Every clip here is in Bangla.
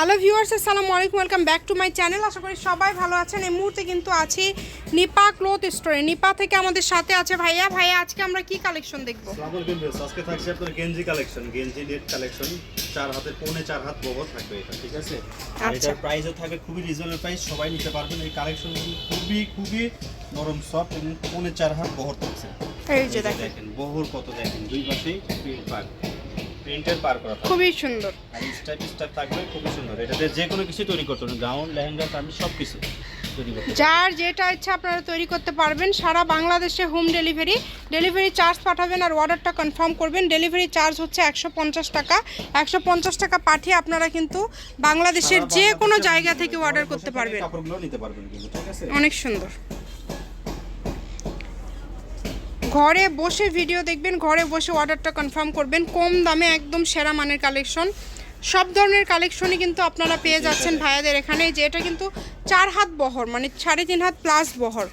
হ্যালো ভিউয়ার্স আসসালামু আলাইকুম welcome back to my channel. আশা করি সবাই ভালো আছেন। এই মুহূর্তে কিন্তু আছি নিপা ক্লোথ স্টোরে। নিপা থেকে আমাদের সাথে আছে ভাইয়া। ভাইয়া আজকে আমরা কি কালেকশন দেখব? আজকে থাকছে আপনার গেঞ্জি কালেকশন গেঞ্জি নেট কালেকশন। চার হাতের পৌনে চার হাত বহর থাকবে এটা ঠিক আছে? আর আচ্ছা। এটার প্রাইসও থাকবে খুবই রিজনেবল প্রাইস সবাই নিতে পারবেন। এই কালেকশন খুবই খুবই নরম সফট এবং পৌনে চার হাত বহর থাকছে। এই যে দেখেন। বহর কত দেখেন? দুই পাশেই পার প্রিন্টের পার করা খুবই সুন্দর। আর স্টাইপ স্টাইপ থাকবে খুবই সুন্দর। এটাতে যে কোনো কিছু তৈরি করতে পারবেন। গাউন লেহেঙ্গা কামি সব কিছু। যার যেটা ইচ্ছা আপনারা তৈরি করতে পারবেন। সারা বাংলাদেশে হোম ডেলিভারি ডেলিভারি চার্জ পাঠাবেন আর অর্ডারটা কনফার্ম করবেন। ডেলিভারি চার্জ হচ্ছে একশো পঞ্চাশ টাকা। একশো পঞ্চাশ টাকা পাঠিয়ে আপনারা কিন্তু বাংলাদেশের যে কোনো জায়গা থেকে অর্ডার করতে পারবেন। অনেক সুন্দর। ঘরে বসে ভিডিও দেখবেন ঘরে বসে অর্ডারটা কনফার্ম করবেন কম দামে একদম সেরা মানের কালেকশন সব ধরনের কালেকশনই কিন্তু আপনারা পেয়ে যাচ্ছেন ভাইয়াদের এখানে যে এটা কিন্তু চার হাত বহর মানে সাড়ে তিন হাত প্লাস বহর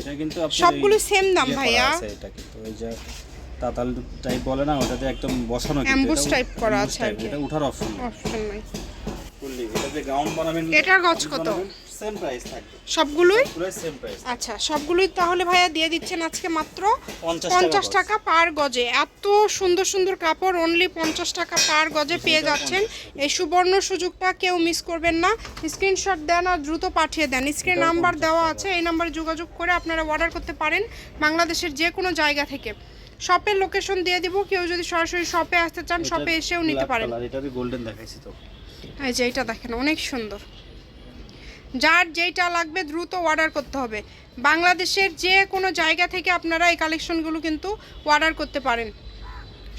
এটা কিন্তু সবগুলো same দাম ইয়ে ভাইয়া। আছে এটা কিন্তু ওই যে তাতাল টাইপ বলে না ওটাতে একদম বসানো কিন্তু Ambush করা আছে। এটা উঠার অপশন অপশন নাই এটা যে গাউন বানাবেন এটার গজ কত? সেম প্রাইস থাকবে। সবগুলোই? সেম প্রাইস আচ্ছা সবগুলোই তাহলে ভাইয়া দিয়ে দিচ্ছেন আজকে মাত্র 50 পঞ্চাশ টাকা পার গজে। এত সুন্দর সুন্দর কাপড় অনলি পঞ্চাশ টাকা পার গজে পেয়ে যাচ্ছেন। এই সুবর্ণ সুযোগটা কেউ মিস করবেন না। স্ক্রিনশট দেন আর দ্রুত পাঠিয়ে দেন। স্ক্রিন নাম্বার দেওয়া আছে এই নাম্বারে যোগাযোগ করে আপনারা অর্ডার করতে পারেন বাংলাদেশের যে কোনো জায়গা থেকে। শপের লোকেশন দিয়ে দিব। কেউ যদি সরাসরি শপে আসতে চান শপে এসেও নিতে পারেন। এটাতে গোল্ডেন দেখাইছি তো। এই যে এটা দেখেন অনেক সুন্দর। যার যেইটা লাগবে দ্রুত অর্ডার করতে হবে। বাংলাদেশের যে কোনো জায়গা থেকে আপনারা এই কালেকশনগুলো কিন্তু অর্ডার করতে পারেন।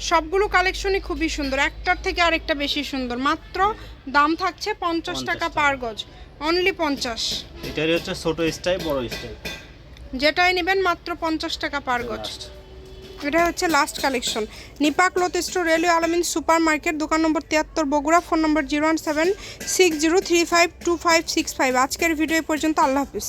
সবগুলো কালেকশনই খুবই সুন্দর একটার থেকে আরেকটা বেশি সুন্দর। মাত্র দাম থাকছে পঞ্চাশ টাকা। পার গজ অনলি পঞ্চাশ। এটারই হচ্ছে ছোট স্টাইল বড় স্টাইল যেটাই নেবেন মাত্র পঞ্চাশ টাকা পার গজ। এটা হচ্ছে last collection Nipa cloth store railway Almin super market দোকান নম্বর তিয়াত্তর Bogura, phone number zero one seven six zero three five two five six five আজকের ভিডিও পর্যন্ত, আল্লাহ হাফিজ।